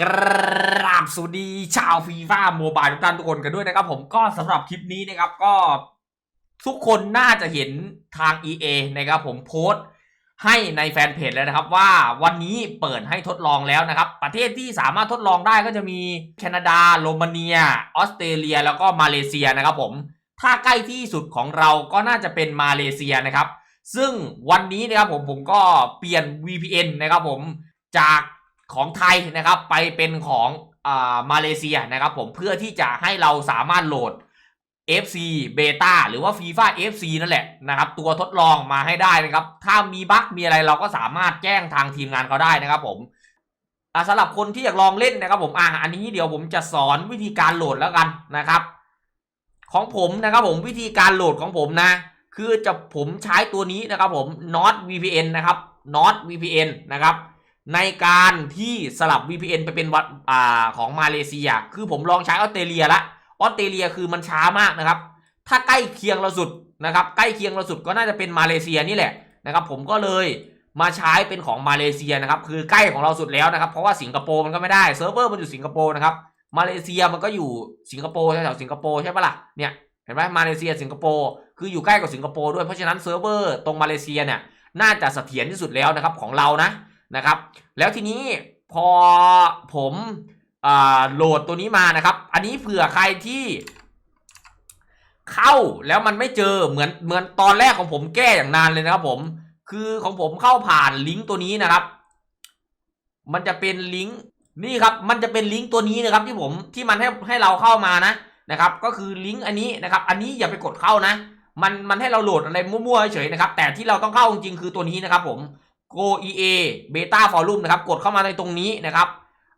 กราบสวัสดีชาวฟีฟ่าโมบายทุกท่านทุกคนกันด้วยนะครับ ผมก็สำหรับคลิปนี้นะครับก็ทุกคนน่าจะเห็นทาง EA นะครับผมโพสต์ให้ในแฟนเพจแล้วนะครับว่าวันนี้เปิดให้ทดลองแล้วนะครับ ประเทศที่สามารถทดลองได้ก็จะมีแคนาดาโรมาเนีย ออสเตรเลีย แล้วก็มาเลเซียนะครับผมถ้าใกล้ที่สุดของเราก็น่าจะเป็นมาเลเซียนะครับ ซึ่งวันนี้นะครับผมผมก็เปลี่ยน VPN นะครับผมจาก ของไทยนะครับ ไปเป็นของอามาเลเซียนะครับผมเพื่อที่จะให้เราสามารถโหลด FC Beta หรือว่า FIFA FC นั่นแหละนะครับ ตัวทดลองมาให้ได้นะครับ ถ้ามีบั๊กมีอะไรเราก็สามารถแจ้งทางทีมงานเขาได้นะครับผมสำหรับคนที่อยากลองเล่นนะครับผมอะอันนี้เดี๋ยวผมจะสอนวิธีการโหลดแล้วกันนะครับ ของผมนะครับผมวิธีการโหลดของผมนะ คือจะผมใช้ตัวนี้นะครับผม Not VPN นะครับ Not VPN นะครับ ในการที่สลับ VPN ไปเป็นวัดอ่าของมาเลเซีย คือผมลองใช้ออสเตรเลียละออสเตรเลียคือมันช้ามากนะครับ ถ้าใกล้เคียงเราสุดนะครับ ใกล้เคียงเราสุดก็น่าจะเป็นมาเลเซียนี่แหละนะครับผมก็เลยมาใช้เป็นของมาเลเซียนะครับ คือใกล้ของเราสุดแล้วนะครับ เพราะว่าสิงคโปร์มันก็ไม่ได้เซิร์ฟเวอร์มันอยู่สิงคโปร์นะครับ มาเลเซียมันก็อยู่สิงคโปร์แถวสิงคโปร์ใช่ปะล่ะ เนี่ยเห็นไหมมาเลเซียสิงคโปร์คืออยู่ใกล้กับสิงคโปร์ด้วย เพราะฉะนั้นเซิร์ฟเวอร์ตรงมาเลเซียเนี่ยน่าจะเสถียรที่สุดแล้วนะครับของเรานะ นะครับ แล้วทีนี้พอผมอโหลดตัวนี้มานะครับ อันนี้เผื่อใครที่เข้าแล้วมันไม่เจอเหมือนเหมือนตอนแรกของผมแก้อย่างนานเลยนะครับผม คือของผมเข้าผ่านลิงก์ตัวนี้นะครับ มันจะเป็นลิงก์นี่ครับ มันจะเป็นลิงก์ตัวนี้นะครับที่ผมที่มันให้ให้เราเข้ามานะนะครับ ก็คือลิงก์อันนี้นะครับ อันนี้อย่าไปกดเข้านะ มันมันให้เราโหลดอะไรมั่วๆเฉยๆนะครับ แต่ที่เราต้องเข้าจริงๆคือตัวนี้นะครับ ผม Go EA Beta Forum นะครับกดเข้ามาในตรงนี้นะครับ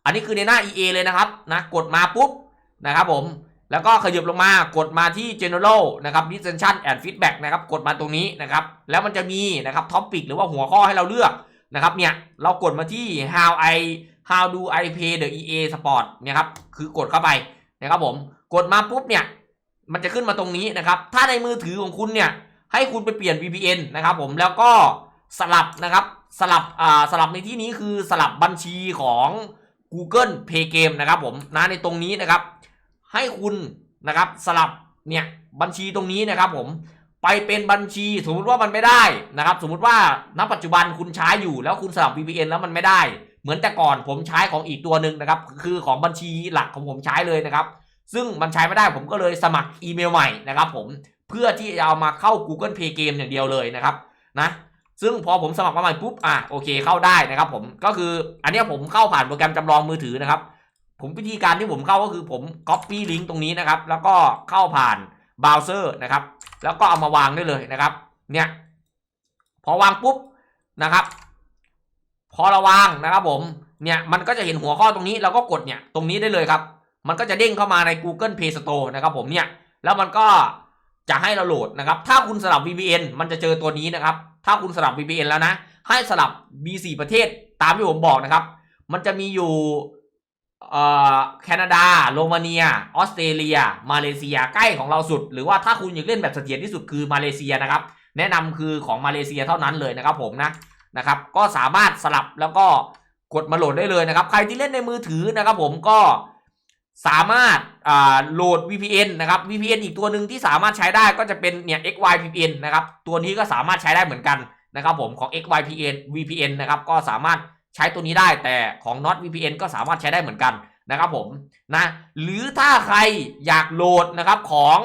อันนี้คือในหน้า EA เลยนะครับนะกดมาปุ๊บนะครับผมแล้วก็ขยับลงมากดมาที่ General นะครับ Discussion and Feedback นะครับกดมาตรงนี้นะครับแล้วมันจะมีนะครับ Topic หรือว่าหัวข้อให้เราเลือกนะครับเนี่ยเรากดมาที่ How I How do I pay the EA Sport เนี่ยครับคือกดเข้าไปนะครับผมกดมาปุ๊บเนี่ยมันจะขึ้นมาตรงนี้นะครับ ถ้าในมือถือของคุณเนี่ยให้คุณไปเปลี่ยน VPN นะครับผมแล้วก็ สลับนะครับสลับอ่าสลับในที่นี้คือสลับบัญชีของ Google Play Game นะครับผมนะในตรงนี้นะครับ ให้คุณนะครับสลับเนี่ยบัญชีตรงนี้นะครับผมไปเป็นบัญชีสมมติว่ามันไม่ได้นะครับ สมมติว่าณปัจจุบันคุณใช้อยู่แล้วคุณสลับ VPN แล้วมันไม่ได้ เหมือนแต่ก่อนผมใช้ของอีกตัวหนึ่งนะครับ คือของบัญชีหลักของผมใช้เลยนะครับ ซึ่งมันใช้ไม่ได้ผมก็เลยสมัครอีเมลใหม่นะครับ ผมเพื่อที่จะเอามาเข้า Google Play Game อย่างเดียวเลยนะครับนะ ซึ่งพอผมสมัครมาใหม่ปุ๊บ อะโอเคเข้าได้นะครับผม ก็คืออันนี้ผมเข้าผ่านโปรแกรมจำลองมือถือนะครับ ผมวิธีการที่ผมเข้าก็คือผม Copy ลิงก์ตรงนี้นะครับ แล้วก็เข้าผ่านเบราว์เซอร์นะครับ แล้วก็เอามาวางได้เลยนะครับ เนี่ย พอวางปุ๊บนะครับ พอเราวางนะครับผม เนี่ยมันก็จะเห็นหัวข้อตรงนี้เราก็กดเนี่ยตรงนี้ได้เลยครับ มันก็จะเด้งเข้ามาใน Google Play Store นะครับผมเนี่ย แล้วมันก็ จะให้เราโหลดนะครับ ถ้าคุณสลับ VPN มันจะเจอตัวนี้นะครับ ถ้าคุณสลับ VPN แล้วนะ ให้สลับ B4 ประเทศตามที่ผมบอกนะครับ มันจะมีอยู่แคนาดา โรมาเนีย ออสเตรเลีย มาเลเซีย ใกล้ของเราสุด หรือว่าถ้าคุณอยากเล่นแบบเสถียรที่สุดคือมาเลเซียนะครับ แนะนำคือของมาเลเซียเท่านั้นเลยนะครับผมนะ นะครับ ก็สามารถสลับแล้วก็กดมาโหลดได้เลยนะครับ ใครที่เล่นในมือถือนะครับผมก็ สามารถโหลด VPN นะครับ VPN อีกตัวหนึ่งที่สามารถใช้ได้ก็จะเป็นเนี่ย XYVPN นะครับตัวนี้ก็สามารถใช้ได้เหมือนกันนะครับผมของ XYVPN VPN นะครับก็สามารถใช้ตัวนี้ได้แต่ของ Not VPN ก็สามารถใช้ได้เหมือนกันนะครับผมนะหรือถ้าใครอยากโหลดนะครับของ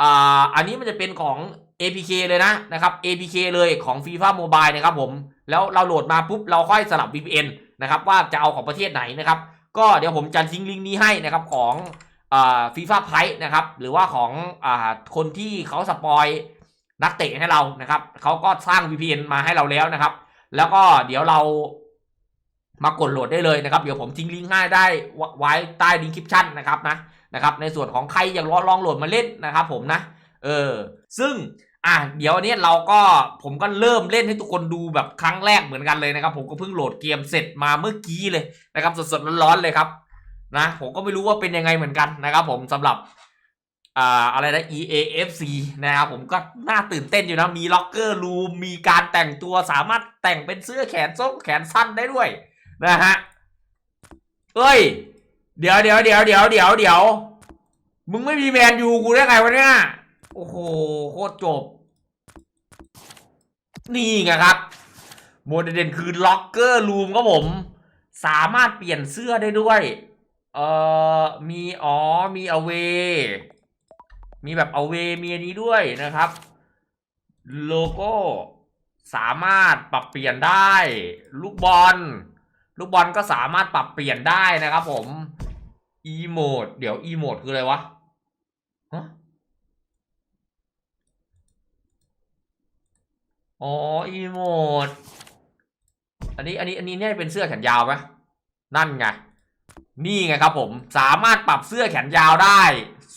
อ่าอันนี้มันจะเป็นของ APK เลยนะนะครับ APK เลยของ FIFA Mobile นะครับผมแล้วเราโหลดมาปุ๊บเราค่อยสลับ VPN นะครับว่าจะเอาของประเทศไหนนะครับ ก็เดี๋ยวผมจะทิ้งลิงก์นี้ให้นะครับของฟีฟ่าไพร์นะครับหรือว่าของอคนที่เขาสปอยนักเตะให้เรานะครับเขาก็สร้าง VPN มาให้เราแล้วนะครับ แล้วก็เดี๋ยวเรามากดโหลดได้เลยนะครับ เดี๋ยวผมทิ้งลิงก์ให้ได้ไว้ใต้ดีคริปชั่นนะครับนะนะครับ ในส่วนของใครอยากลองโหลดมาเล่นนะครับผมนะ เออ ซึ่ง อะเดี๋ยวนี้เราก็ผมก็เริ่มเล่นให้ทุกคนดูแบบครั้งแรกเหมือนกันเลยนะครับ ผมก็เพิ่งโหลดเกมเสร็จมาเมื่อกี้เลยนะครับสดๆร้อนๆเลยครับนะผมก็ไม่รู้ว่าเป็นยังไงเหมือนกันนะครับผมสำหรับอ่าอะไรนะ EAFC นะครับผมก็น่าตื่นเต้นอยู่นะ มีล็อกเกอร์รูมมีการแต่งตัวสามารถแต่งเป็นเสื้อแขนส้มแขนสั้นได้ด้วยนะฮะเอ้ย เดี๋ยวเดี๋ยวเดี๋ยวเดี๋ยวเดี๋ยวเดี๋ยวมึงไม่มีแมนยูกูได้ไงวะเนี่ย โอ้โห โคตรจบ นี่ไงครับ โมเดลเด่นคือล็อกเกอร์รูมครับผม สามารถเปลี่ยนเสื้อได้ด้วย เอ่อ มีอ๋อ มีอเว มีแบบอเว มีอันนี้ด้วยนะครับ โลโก้สามารถปรับเปลี่ยนได้ ลูกบอล ลูกบอลก็สามารถปรับเปลี่ยนได้นะครับผมอีโมดเดี๋ยวอีโมดคืออะไรวะฮะ อ๋ออีโมดอันนี้อันนี้อันนี้เนี่ยเป็นเสื้อแขนยาวไหมนั่นไงนี่ไงครับผมสามารถปรับเสื้อแขนยาวได้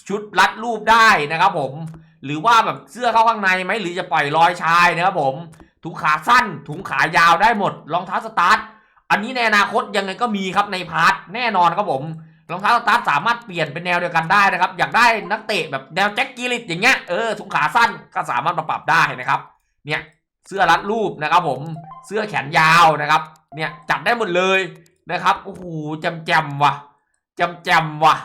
ชุดรัดรูปได้นะครับผม หรือว่าแบบเสื้อเข้าข้างในไหมหรือจะปล่อยรอยชายนะครับผมถุงขาสั้นถุงขายาวได้หมดรองเท้าสตาร์ทอันนี้ในอนาคตยังไงก็มีครับในพาร์ทแน่นอนครับผมรองเท้าสตาร์ทสามารถเปลี่ยนเป็นแนวเดียวกันได้นะครับ อยากได้นักเตะแบบแนวแจ็คกิลิตอย่างเงี้ยเออถุงขาสั้นก็สามารถมาปรับได้นะครับ เนี่ย เสื้อรัดรูปนะครับ ผมเสื้อแขนยาวนะครับ เนี่ยจัดได้หมดเลยนะครับโอ้โหจำแจมว่ะจำแจมว่ะ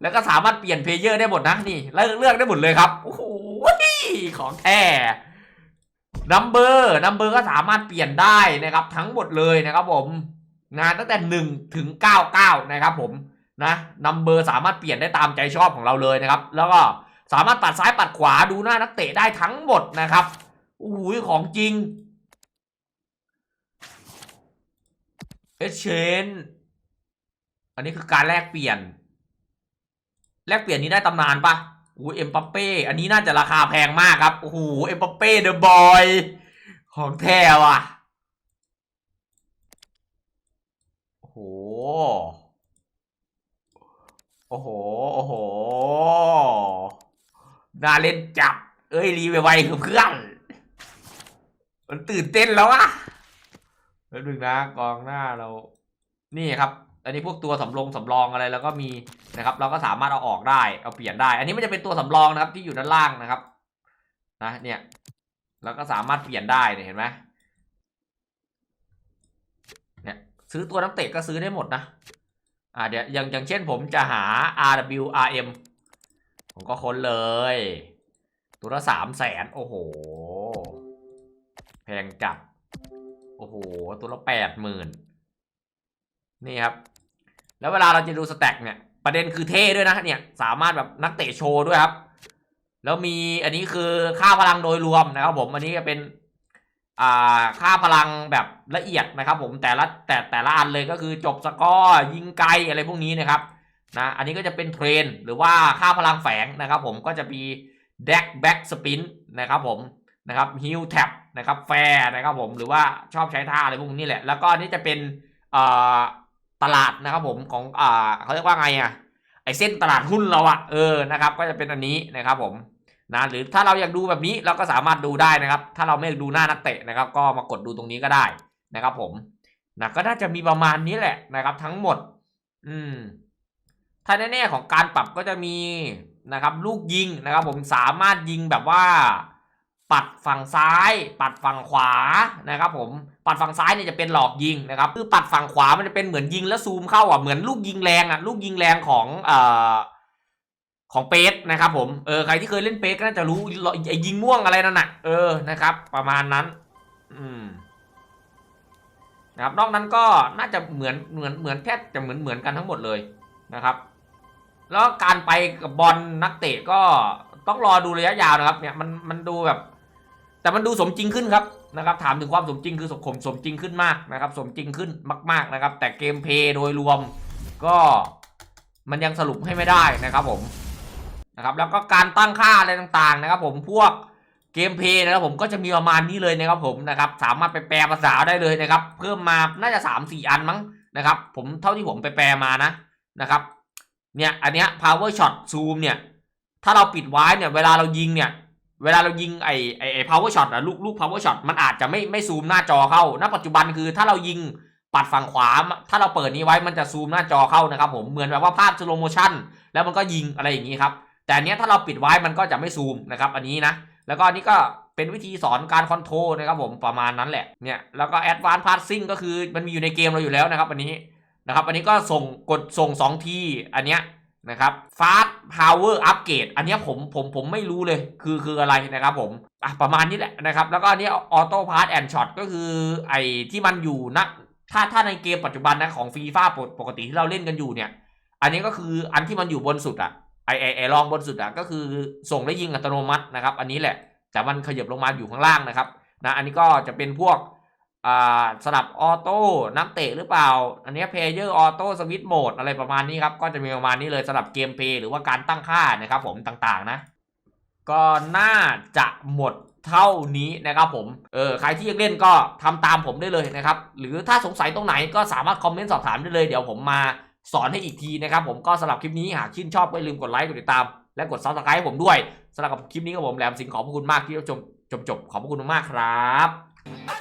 แล้วก็สามารถเปลี่ยนเพลเยอร์ได้หมดนะนี่เลือกเลือกได้หมดเลยครับโอ้โหของแท้นัมเบอร์นัมเบอร์ก็สามารถเปลี่ยนได้นะครับ ทั้งหมดเลยนะครับ ผมงานตั้งแต่หนึ่งถึงเก้าเก้านะครับ ผมนะนัมเบอร์สามารถเปลี่ยนได้ตามใจชอบของเราเลยนะครับ แล้วก็สามารถปัดซ้ายปัดขวาดูหน้านักเตะได้ทั้งหมดนะครับ โอ้โหของจริงเอชเชนอันนี้คือการแลกเปลี่ยน แลกเปลี่ยนนี้ได้ตำนานปะโอ้เอ็มปัปเป้ อันนี้น่าจะราคาแพงมากครับ โอ้โห เอ็มปัปเป้เดอะบอย ของแท้ว่ะ โอ้โห โอ้โห โอ้โห น่าเล่นจับ เอ้ย รีไวๆคือเพื่อน มันตื่นเต้นแล้วอะแล้วดึงนะกองหน้าเรา นี่ครับ อันนี้พวกตัวสำรองสำรองอะไรแล้วก็มีนะครับ เราก็สามารถเอาออกได้เอาเปลี่ยนได้ อันนี้มันจะเป็นตัวสำรองนะครับ ที่อยู่ด้านล่างนะครับ นะเนี่ยเราก็สามารถเปลี่ยนได้เนี่ยเห็นไหมเนี่ยซื้อตัวนักเตะก็ซื้อได้หมดนะอ่าเดี๋ยวอย่างอย่างเช่นผมจะหา RWRM ผมก็ค้นเลย ตัวละสามแสนโอ้โห พงจัด โอ้โห ตัวละแปดหมื่นนี่ครับ แล้วเวลาเราจะดูสแต็กเนี่ย ประเด็นคือเท่ด้วยนะเนี่ย สามารถแบบนักเตะโชว์ด้วยครับ แล้วมีอันนี้คือค่าพลังโดยรวมนะครับผม อันนี้จะเป็นอ่าค่าพลังแบบละเอียดนะครับ ผมแต่ละแต่แต่ละอันเลยก็คือจบสกอร์ยิงไกลอะไรพวกนี้นะครับนะอันนี้ก็จะเป็นเทรน หรือว่าค่าพลังแฝงนะครับ ผมก็จะมีแดกแบ็กสปินนะครับผม นะครับฮิลแท็บนะครับแฟร์นะครับผมหรือว่าชอบใช้ท่าอะไรพวกนี้แหละ แล้วก็นนี้จะเป็นตลาดนะครับผมของอเขาเรียกว่าไงอะไอเส้นตลาดหุ้นเราอะเออนะครับ ก็จะเป็นอันนี้นะครับผมนะหรือถ้าเราอยากดูแบบนี้เราก็สามารถดูได้นะครับ ถ้าเราไม่อยากดูหน้านักเตะนะครับ ก็มากดดูตรงนี้ก็ได้นะครับ ผมนะก็น่าจะมีประมาณนี้แหละนะครับ ทั้งหมด อืมถ้าแน่ๆของการปรับก็จะมีนะครับ ลูกยิงนะครับ ผมสามารถยิงแบบว่า ปัดฝั่งซ้าย ปัดฝั่งขวานะครับผมปัดฝั่งซ้ายเนี่ยจะเป็นหลอกยิงนะครับคือปัดฝั่งขวามันจะเป็นเหมือนยิงแล้วซูมเข้าอะเหมือนลูกยิงแรงอะลูกยิงแรงของเอ่อของเปสนะครับผมเออใครที่เคยเล่นเปสก็น่าจะรู้ไอ้ยิงม่วงอะไรนั่นน่ะเออนะครับ ประมาณนั้น อืมนะครับนอกนั้นก็น่าจะเหมือนเหมือนเหมือนแทบจะเหมือนเหมือนกันทั้งหมดเลยนะครับ แล้วการไปกับบอลนักเตะก็ต้องรอดูระยะยาวนะครับ เนี่ยมันมันดูแบบ แต่มันดูสมจริงขึ้นครับนะครับถามถึงความสมจริงคือสมสมจริงขึ้นมากนะครับ สมจริงขึ้นมาก ๆนะครับ แต่เกมเพย์โดยรวมก็มันยังสรุปให้ไม่ได้นะครับผมนะครับแล้วก็การตั้งค่าอะไรต่างๆนะครับ ผมพวกเกมเพย์นะครับผมก็จะมีประมาณนี้เลยนะครับผมนะครับสามารถไปแปลภาษาได้เลยนะครับ เพิ่มมาน่าจะสามสี่อันมั้งนะครับ ผมเท่าที่ผมไปแปลมานะนะครับเนี่ยอันเนี้ย power shot zoom เนี่ยถ้าเราปิดไว้เนี่ยเวลาเรายิงเนี่ย เวลาเรายิงไอ้ไอไอ power shot อะลูกลูก power shot มันอาจจะไม่ไม่ซูมหน้าจอเข้า ณ ปัจจุบันคือถ้าเรายิงปัดฝั่งขวา ถ้าเราเปิดนี้ไว้มันจะซูมหน้าจอเข้านะครับผม เหมือนแบบว่าภาพ slow motion แล้วมันก็ยิงอะไรอย่างนี้ครับ แต่เนี้ยถ้าเราปิดไว้มันก็จะไม่ซูมนะครับ อันนี้นะ แล้วก็อันนี้ก็เป็นวิธีสอนการคอนโทรลนะครับผมประมาณนั้นแหละ เนี่ย แล้วก็ advanced passing ก็คือมันมีอยู่ในเกมเราอยู่แล้วนะครับ อันนี้นะครับ อันนี้ก็ส่งกดส่งสองทีอันเนี้ยนะครับ fast power upgrade อันนี้ผมผมผมไม่รู้เลยคือคืออะไรนะครับผมอะประมาณนี้แหละนะครับ แล้วก็อันนี้ auto pass and shot ก็คือไอ้ที่มันอยู่ณถ้าถ้าในเกมปัจจุบันนะของฟีฟ่าปกติที่เราเล่นกันอยู่เนี่ย อันนี้ก็คืออันที่มันอยู่บนสุดอะไอไอไอรองบนสุดอะก็คือส่งและยิงอัตโนมัตินะครับ อันนี้แหละแต่มันขยับลงมาอยู่ข้างล่างนะครับนะอันนี้ก็จะเป็นพวก สลับออโต้นักเตะหรือเปล่า อันนี้เพลเยอร์ออโต้สวิตโหมดอะไรประมาณนี้ครับ ก็จะมีประมาณนี้เลยสำหรับเกมเพย์หรือว่าการตั้งค่านะครับผมต่างๆนะ ก็น่าจะหมดเท่านี้นะครับผม เออใครที่อยากเล่นก็ทำตามผมได้เลยนะครับ หรือถ้าสงสัยตรงไหนก็สามารถคอมเมนต์สอบถามได้เลย เดี๋ยวผมมาสอนให้อีกทีนะครับผมก็สำหรับคลิปนี้หากชื่นชอบก็อย่าลืมกดไลค์กดติดตาม และกดซับสไครต์ให้ผมด้วยสำหรับคลิปนี้ก็ผมแหลมสิงห์ขอบคุณมากที่รับชมจบจบขอบคุณมากครับ